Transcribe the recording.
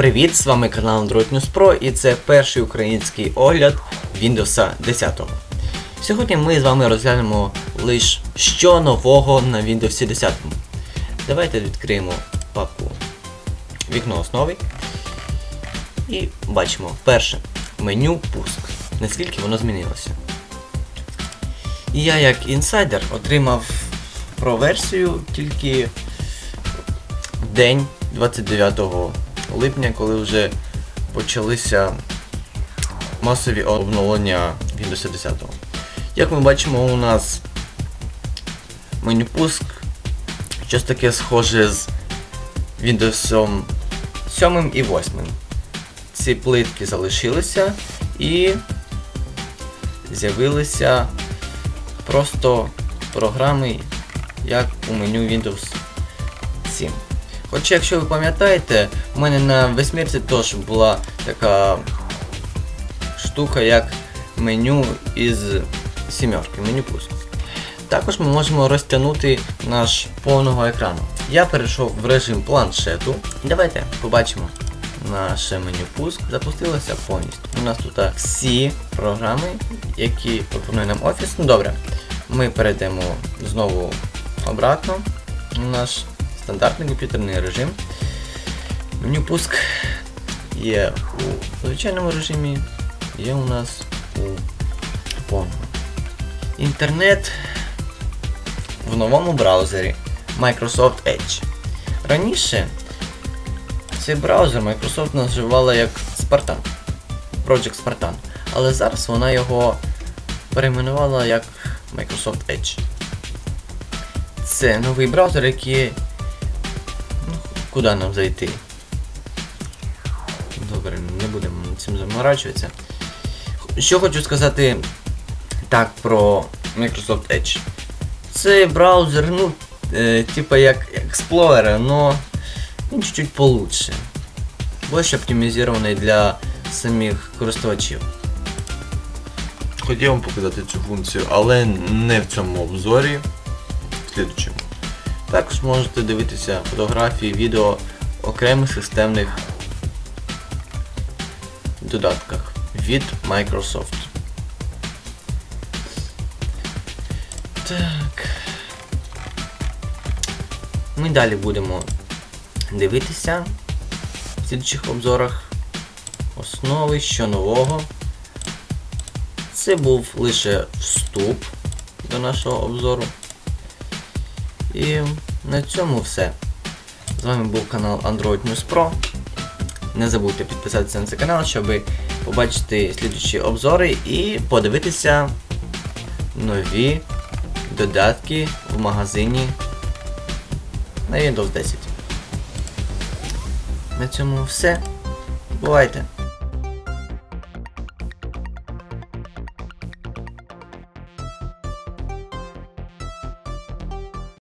Привіт, з вами канал Android News Pro і це перший український огляд Windows 10. Сьогодні ми з вами розглянемо лише що нового на Windows 10. Давайте відкриємо папку вікно основи. І бачимо перше меню пуск. Наскільки воно змінилося. І я як інсайдер отримав про версію тільки день 29 липня, коли вже почалися масові обновлення Windows 10. Як ми бачимо, у нас меню пуск щось таке схоже з Windows 7 і 8. Ці плитки залишилися і з'явилися просто програми, як у меню Windows 7. Хоча, якщо ви пам'ятаєте, у мене на Весмірці теж була така штука, як меню із сімерки, меню пуск. Також ми можемо розтягнути наш повного екрану. Я перейшов в режим планшету. Давайте побачимо. Наше меню пуск запустилося повністю. У нас тут всі програми, які пропонує нам офіс. Ну добре, ми перейдемо знову обратно в наш стандартний комп'ютерний режим. Меню пуск є у звичайному режимі, є у нас у повному. Інтернет в новому браузері Microsoft Edge. Раніше цей браузер Microsoft називала як Spartan, Project Spartan, але зараз вона його перейменувала як Microsoft Edge. Це новий браузер, який. Куди нам зайти? Добре, не будемо цим заморачуватися. Що хочу сказати так про Microsoft Edge. Цей браузер, ну, е, типа як Explorer, но він чуть-чуть получше. Більше оптимізований для самих користувачів. Хотів вам показати цю функцію, але не в цьому обзорі. В слідчому. Також можете дивитися фотографії, відео окремих системних додатках від Microsoft. Так. Ми далі будемо дивитися в слідчих обзорах основи, що нового. Це був лише вступ до нашого обзору. І на цьому все. З вами був канал Android News Pro. Не забудьте підписатися на цей канал, щоб побачити слідчі обзори і подивитися нові додатки в магазині на Windows 10. На цьому все. Бувайте!